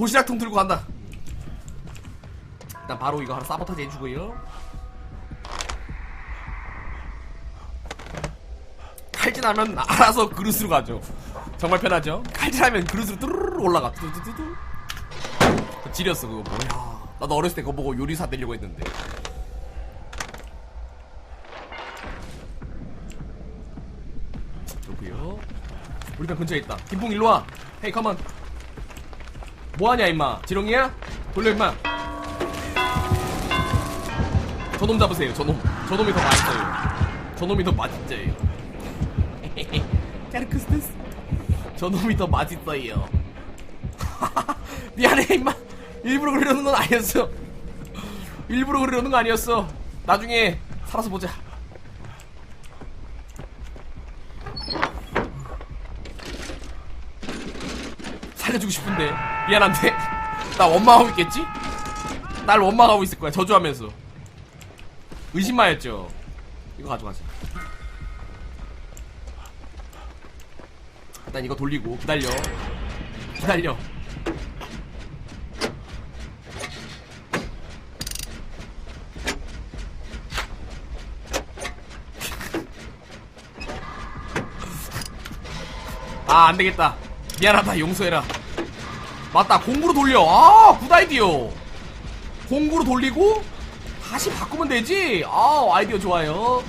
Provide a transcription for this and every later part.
도시락통 들고 간다. 일단 바로 이거 하나 사보타지 해주고요. 칼질하면 알아서 그릇으로 가죠. 정말 편하죠. 칼질하면 그릇으로 뚜루루루 올라가. 뚜두두두. 지렸어 그거 뭐야. 나도 어렸을 때 그거 보고 요리사 되려고 했는데. 좋고요. 우리 편 근처에 있다. 김풍 일로 와. 헤이 컴온. 뭐하냐 임마. 지렁이야? 돌려 임마. 저놈 잡으세요. 저놈. 저놈이 더 맛있어요. 저놈이 더 맛있어요. 까르크스테스. 저놈이 더 맛있어요. 미안해 임마. 일부러 그러려는 건 아니었어. 일부러 그러려는 거 아니었어. 나중에 살아서 보자. 살려주고 싶은데 미안한데. 나 원망하고 있겠지? 날 원망하고 있을 거야 저주하면서. 의심마였죠. 이거 가져가자. 일단 이거 돌리고 기다려. 기다려. 아 안되겠다. 미안하다 용서해라 맞다 공구로 돌려. 아 굿아이디어 공구로 돌리고 다시 바꾸면 되지? 아 아이디어 좋아요.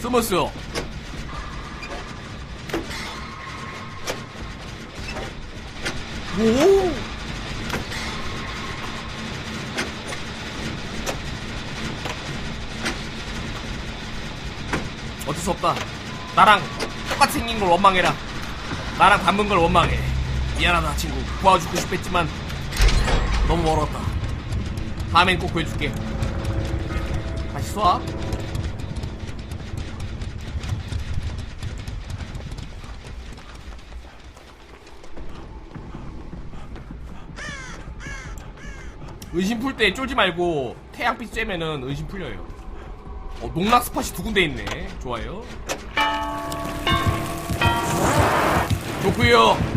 스머스. 오! 어쩔 수 없다. 나랑 똑같이 생긴 걸 원망해라. 나랑 닮은 걸 원망해. 미안하다, 친구. 구워주고 싶었지만, 너무 멀었다. 다음엔 꼭 구해줄게. 다시 쏴. 의심 풀 때 쫄지 말고 태양빛 쬐면은 의심 풀려요. 어, 농락 스팟이 두 군데 있네. 좋아요. 좋구요.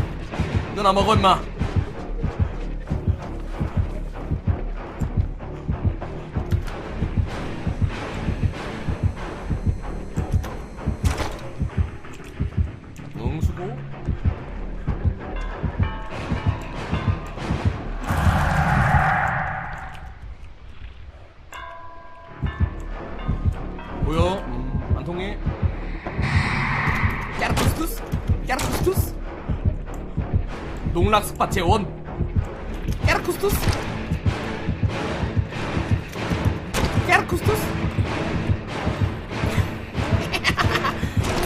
너나 먹어 임 농락 스팟 재원. 까르쿠스투스. 까르쿠스투스.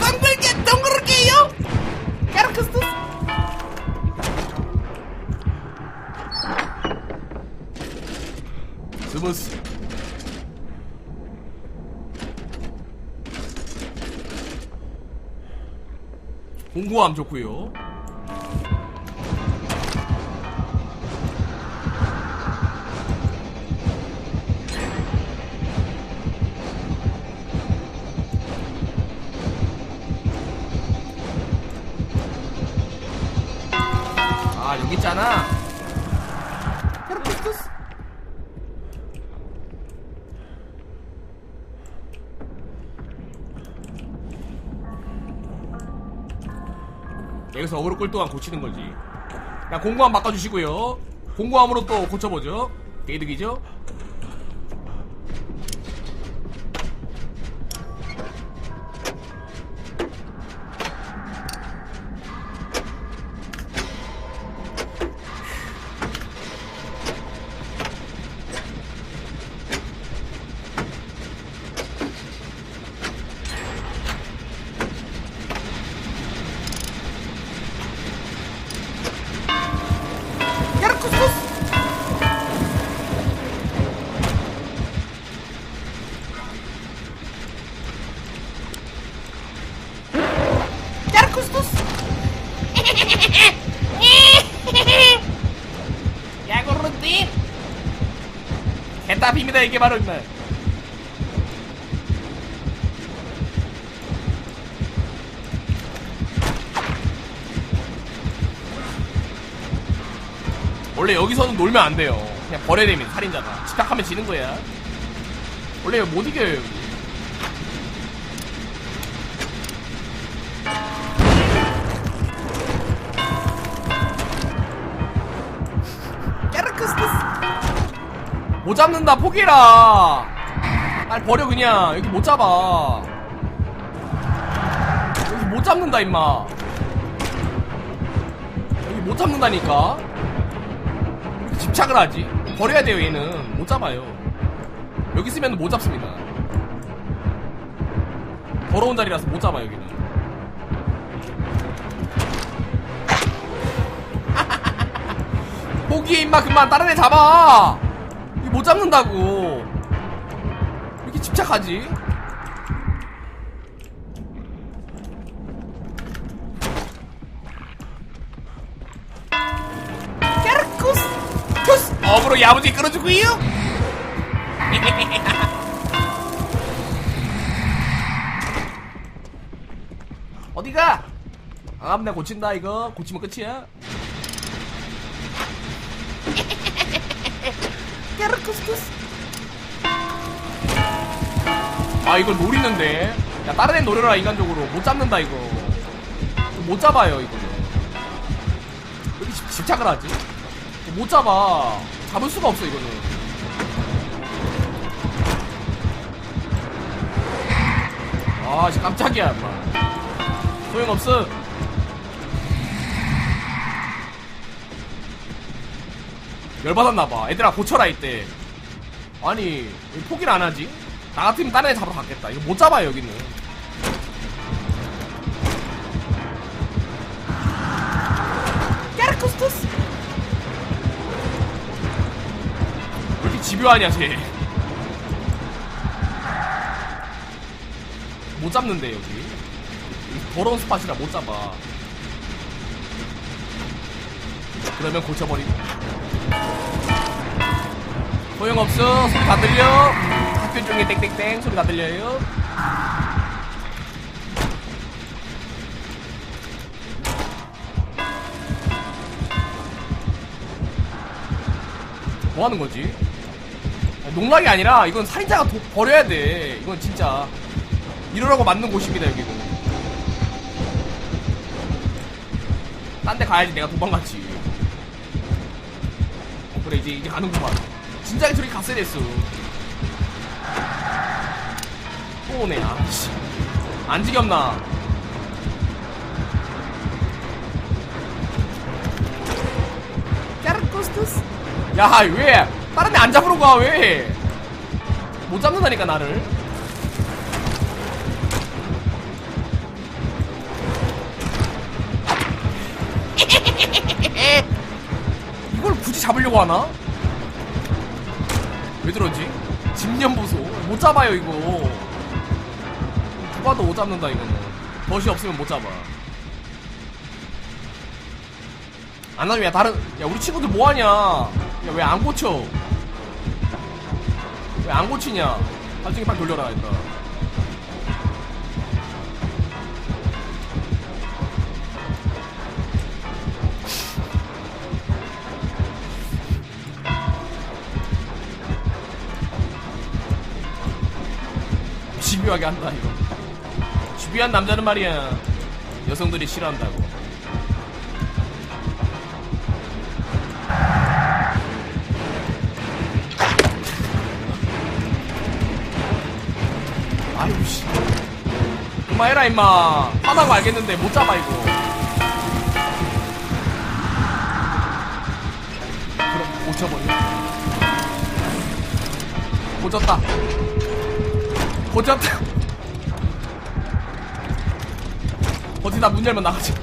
덩글게 덩그르게요. 까르쿠스투스. 스무스. 공고함 좋고요 아 여기 있잖아. 여기서 어그로 끌 동안 고치는 거지. 야 공구함 바꿔주시고요. 공구함으로 또 고쳐보죠. 개이득이죠 야고르띠 개답입니다 이게 바로 임마 원래 여기서는 놀면 안 돼요. 그냥 버려야 됩니다, 살인자가. 집착하면 지는 거야. 원래 못 이겨요, 여기. 못 잡는다, 포기해라. 날 버려, 그냥. 여기 못 잡아. 여기 못 잡는다, 임마. 여기 못 잡는다니까. 왜 이렇게 집착을 하지? 버려야 돼요, 얘는. 못 잡아요. 여기 있으면 못 잡습니다. 더러운 자리라서 못 잡아, 여기는. 포기해, 임마, 그만. 다른 애 잡아! 못 잡는다고. 왜 이렇게 집착하지? 깨르쿠스! 쿠스! 업으로 야무지게 끌어주고요! 어디가? 아, 내 고친다, 이거. 고치면 끝이야. 깨르쿠스쿠스. 아, 이걸 노리는데. 야, 다른 애 노려라, 인간적으로. 못 잡는다, 이거. 못 잡아요, 이거는. 왜 이렇게 집- 집착을 하지? 못 잡아. 잡을 수가 없어, 이거는. 아, 씨, 깜짝이야, 인마. 소용없어. 열받았나봐. 애들아, 고쳐라, 이때. 아니, 왜 포기를 안 하지? 나 같으면 다른 애 잡으러 갔겠다. 이거 못 잡아요, 여기는. 깨르코스토스! 왜 이렇게 집요하냐, 쟤. 못 잡는데, 여기. 여기 더러운 스팟이라 못 잡아. 그러면 고쳐버리고. 소용없어. 소리 다 들려. 학교 중에 땡땡땡 소리 다 들려요. 뭐 하는 거지? 농락이 아니라 이건 살인자가 도- 버려야 돼. 이건 진짜 이러라고 맞는 곳입니다 여기는. 딴 데 가야지 내가 도망갔지. 이제 이제 가는구만. 진작에 저기 갔어야 됐어. 또 오네 아씨. 안 지겹나? 까르코스토스. 야, 왜? 다른 데 안 잡으러 가, 왜? 못 잡는다니까, 나를. 굳이 잡으려고 하나? 왜 그러지? 집념 보소. 못 잡아요, 이거. 누가 도못 잡는다, 이거는. 덫이 없으면 못 잡아. 안 하면 야, 다른, 야, 우리 친구들 뭐하냐? 야, 왜 안 고쳐? 왜 안 고치냐? 발전기 빨리 돌려라, 일단. 집요하게 한다, 이거. 집요한 남자는 말이야. 여성들이 싫어한다고. 아이고 씨 그만해라 임마 거 알겠는데 못 잡아 이거 그럼 고쳐버려 고쳤다 고쳤다 어디다 문 열면 나가지.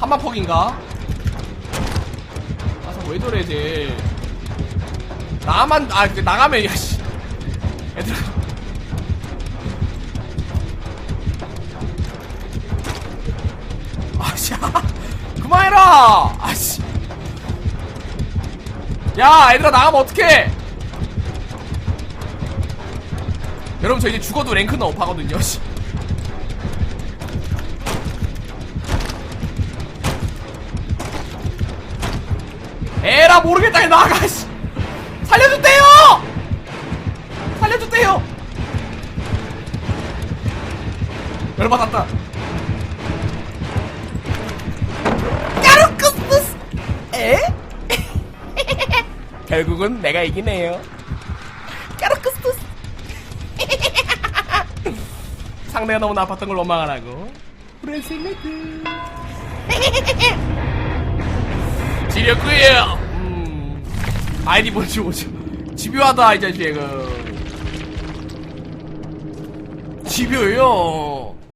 한방퍽인가? 아서 왜 저래 쟤 나만 아 그, 나가면 야씨. 얘들아 아씨 그만해라! 아씨. 야 얘들아 나가면 어떡해 여러분 저 이제 죽어도 랭크는 업하거든요. 씨. 에라 모르겠다. 나가 씨. 살려줬대요! 살려줬대요! 열받았다. 까르크스스! 에? 결국은 내가 이기네요 상대가 너무 나빴던 걸 원망하라고. 브레슬레트. 지렸고요. 음, 아이디 뭔지 오죠. 집요하다 이 자식 은 집요해요